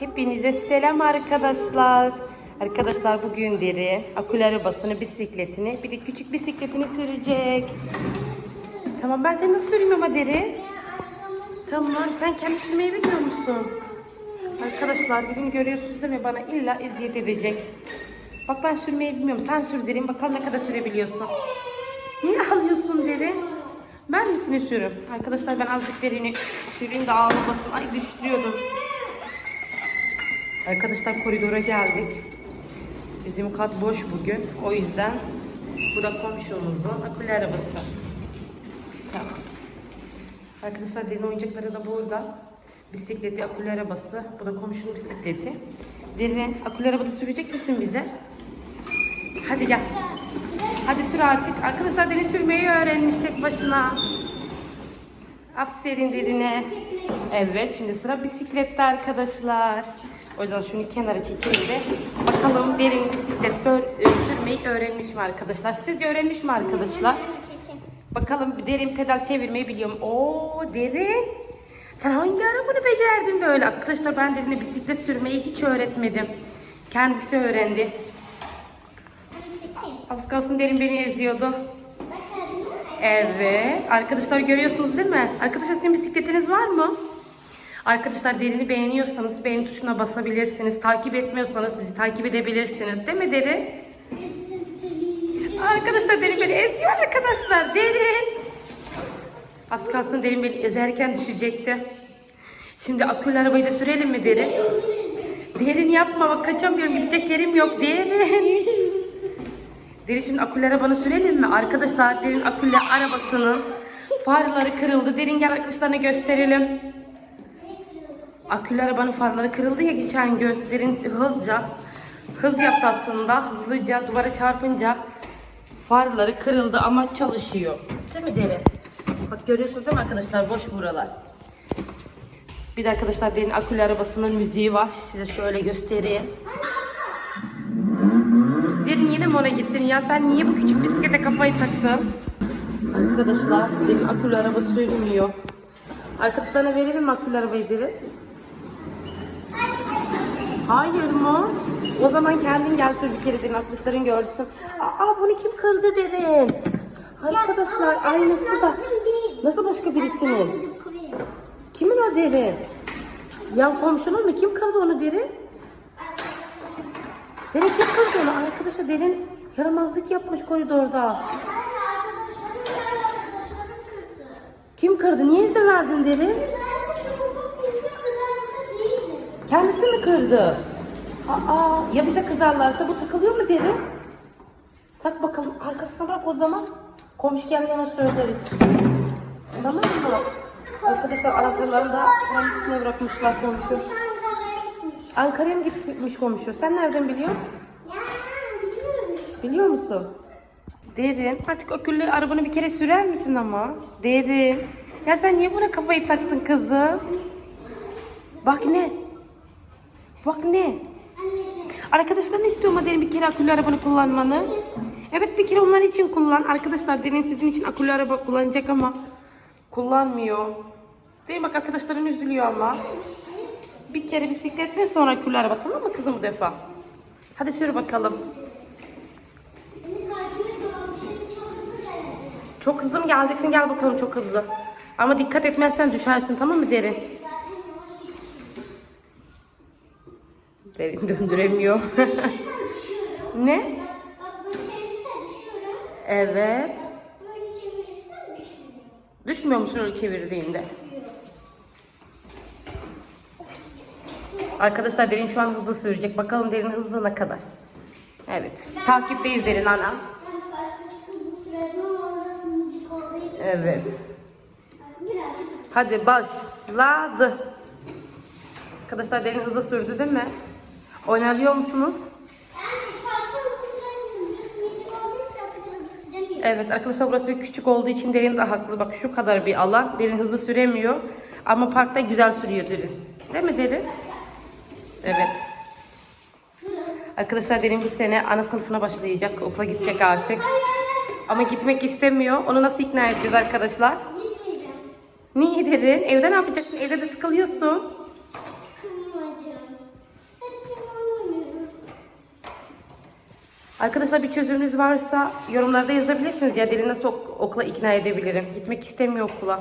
Hepinize selam arkadaşlar. Arkadaşlar bugün deri akülü arabasını, bisikletini, bir de küçük bisikletini sürecek. Tamam ben seni nasıl süreyim ama deri? Tamam sen kendi sürmeyi bilmiyor musun? Arkadaşlar bugün görüyorsunuz değil mi bana illa eziyet edecek. Bak ben sürmeyi bilmiyorum. Sen sür derin bakalım ne kadar sürebiliyorsun. Niye alıyorsun deri? Ben misin sürüm? Arkadaşlar ben azıcık derini süreyim de ağlamasın. Ay düşürüyordum. Arkadaşlar koridora geldik. Bizim kat boş bugün. O yüzden bu da komşumuzun akülü arabası. Tamam. Arkadaşlar derin oyuncakları da burada. Bisikleti, akülü arabası. Bu da komşunun bisikleti. Derin akülü arabada sürecek misin bize? Hadi gel. Hadi sür artık. Arkadaşlar derin sürmeyi öğrenmiş tek başına. Aferin derine. Evet şimdi sıra bisiklette arkadaşlar. O yüzden şunu kenara çekeyim de bakalım derin bisiklet e, sürmeyi öğrenmiş mi arkadaşlar? Sizce öğrenmiş mi arkadaşlar? Bakalım derin pedal çevirmeyi biliyorum. Oo derin. Sen hangi ara bunu becerdin böyle? Arkadaşlar ben derine bisiklet sürmeyi hiç öğretmedim. Kendisi öğrendi. Az kalsın derin beni eziyordu. Evet. Arkadaşlar görüyorsunuz değil mi? Arkadaşlar sizin bisikletiniz var mı? Arkadaşlar derini beğeniyorsanız beğeni tuşuna basabilirsiniz. Takip etmiyorsanız bizi takip edebilirsiniz. Değil mi derin? Arkadaşlar derin beni eziyor arkadaşlar. Derin. Az kalsın derin beni ezerken düşecekti. Şimdi akülü arabayı da sürelim mi derin? Derin yapma bak kaçamıyorum gidecek yerim yok derin. Derin şimdi akülü arabanı sürelim mi? Arkadaşlar derin akülü arabasının farları kırıldı. Derin gel arkadaşlarına gösterelim. Akülü arabanın farları kırıldı ya geçen gün. Hızlıca hız yaptı aslında. Hızlıca duvara çarpınca farları kırıldı ama çalışıyor. Değil mi Derin? Bak görüyorsunuz değil mi arkadaşlar? Boş buralar. Bir de arkadaşlar Derin akülü arabasının müziği var. Size şöyle göstereyim. Derin yine mi ona gittin ya? Sen niye bu küçük bisiklete kafayı taktın? Arkadaşlar Derin akülü araba sürmüyor. Arkadaşlarına verelim mi akülü arabayı Derin? Hayır mı? O zaman kendin gel sür bir kere arkadaşların görsün. Aa bunu kim kırdı Derin? Arkadaşlar aynısı da. Nasıl başka birisinin? Kimin o Derin? Yan komşunun mu? Kim kırdı onu Derin? Derin kim kırdı onu? Arkadaşlar Derin yaramazlık yapmış koridorda. Kim kırdı? Niye izin verdin Derin? Kendisi mi kırdı? Aa, ya bize kızarlarsa bu takılıyor mu Derin? Tak bakalım arkasına bırak o zaman. Komşu gelmeden söyleriz. Tamam mı? Arkadaşlar anahtarlarını da üstüne bırakmışlar komşu. Ankara'ya mı gitmiş komşu? Sen nereden biliyorsun? Biliyor musun? Derin. Artık o küllü arabanı bir kere sürer misin ama? Derin. Ya sen niye buna kafayı taktın kızım? Bak ne? Bak ne? Arkadaşlar ne istiyor ama Derin bir kere akülü arabanı kullanmanı? Evet bir kere onlar için kullan. Arkadaşlar Derin sizin için akülü araba kullanacak ama kullanmıyor. Değil mi? bak arkadaşların üzülüyor ama. Bir kere bisikletten sonra akülü araba tamam mı kızım bu defa? Hadi sür bakalım. Çok hızlı mı geleceksin? Gel bakalım çok hızlı. Ama dikkat etmezsen düşersin tamam mı Derin? Derin döndüremiyor. ne? Evet. Düşmüyor musun öyle çevirdiğinde? Arkadaşlar Derin şu an hızlı sürecek. Bakalım Derin hızlı ne kadar. Evet. Takipteyiz Derin ana. Evet. Hadi başladı. Arkadaşlar Derin hızlı sürdü değil mi? Oynalıyor musunuz? Evet arkadaşlar burası küçük olduğu için Derin de haklı. Bak şu kadar bir alan. Derin hızlı süremiyor. Ama parkta güzel sürüyor Derin. Değil mi Derin? Evet. Arkadaşlar Derin bu sene ana sınıfına başlayacak. Okula gidecek artık. Ama gitmek istemiyor. Onu nasıl ikna edeceğiz arkadaşlar? Niye Derin? Evde ne yapacaksın? Evde de sıkılıyorsun. Arkadaşlar bir çözümünüz varsa yorumlarda yazabilirsiniz. Ya Derin nasıl ok- okula ikna edebilirim? Gitmek istemiyor okula.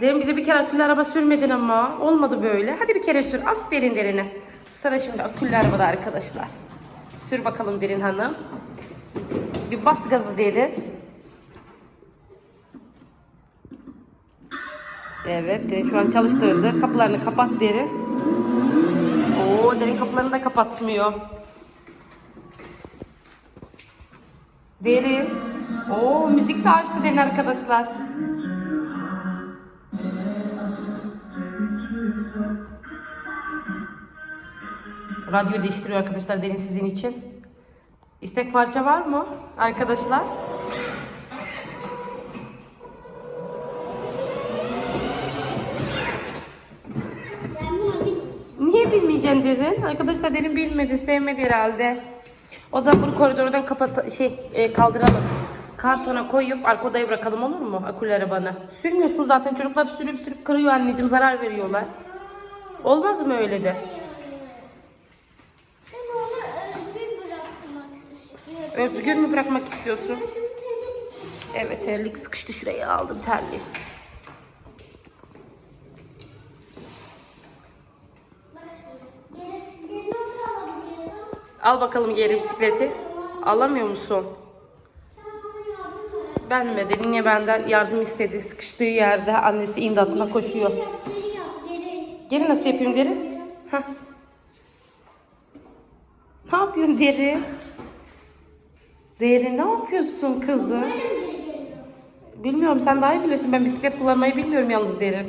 Derin bize bir kere akülü araba sürmedin ama. Olmadı böyle. Hadi bir kere sür. Aferin Derin'e. Sıra şimdi akülü arabada arkadaşlar. Sür bakalım Derin Hanım. Bir bas gazı Derin. Evet Derin şu an çalıştırdı. Kapılarını kapat Derin. Oo Derin kapılarını da kapatmıyor. Derin. Oo müzik de açtı Derin arkadaşlar. Radyo değiştiriyor arkadaşlar Deniz sizin için. İstek parça var mı arkadaşlar? Ben bunu bilmiyorum. Niye bilmeyeceğim dedin? Arkadaşlar Derin bilmedi, sevmedi herhalde. O zaman bunu koridordan kapat şey e, kaldıralım. Kartona koyup arka odaya bırakalım olur mu? Akülü arabanı. Sürmüyorsun zaten çocuklar sürüp sürüp kırıyor anneciğim zarar veriyorlar. Olmaz mı öyle de? Ben onu özgür bırakmak istiyorum. Özgür mü bırakmak istiyorsun? Evet terlik sıkıştı şuraya aldım terliği. Bak şimdi. Geri, geri nasıl alabiliyorum? Al bakalım geri bisikleti. Alamıyor musun? Ben mi? Derin niye benden yardım istedi. Sıkıştığı yerde annesi imdatına koşuyor. Geri yap, geri geri. Nasıl yapayım Derin? Heh. Ne yapıyorsun Deri? Deri ne yapıyorsun kızım? Bilmiyorum sen daha iyi bilirsin. Ben bisiklet kullanmayı bilmiyorum yalnız tamam.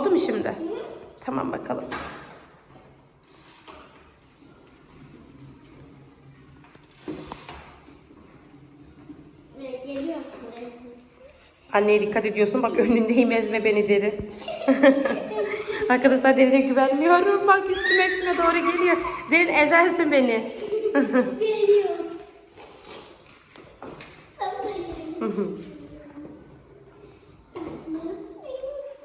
Oldu mu şimdi? Tamam bakalım. Evet, geliyorum şimdi. Anneye dikkat ediyorsun. Bak önündeyim ezme beni deri. Arkadaşlar derine güvenmiyorum. Bak üstüme üstüme doğru geliyor. Derin ezersin beni. Allah'ım.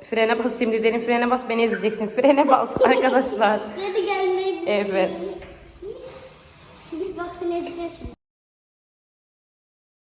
Frene bas şimdi derin frene bas beni ezeceksin. Frene bas arkadaşlar. Geri gelmeyi Evet.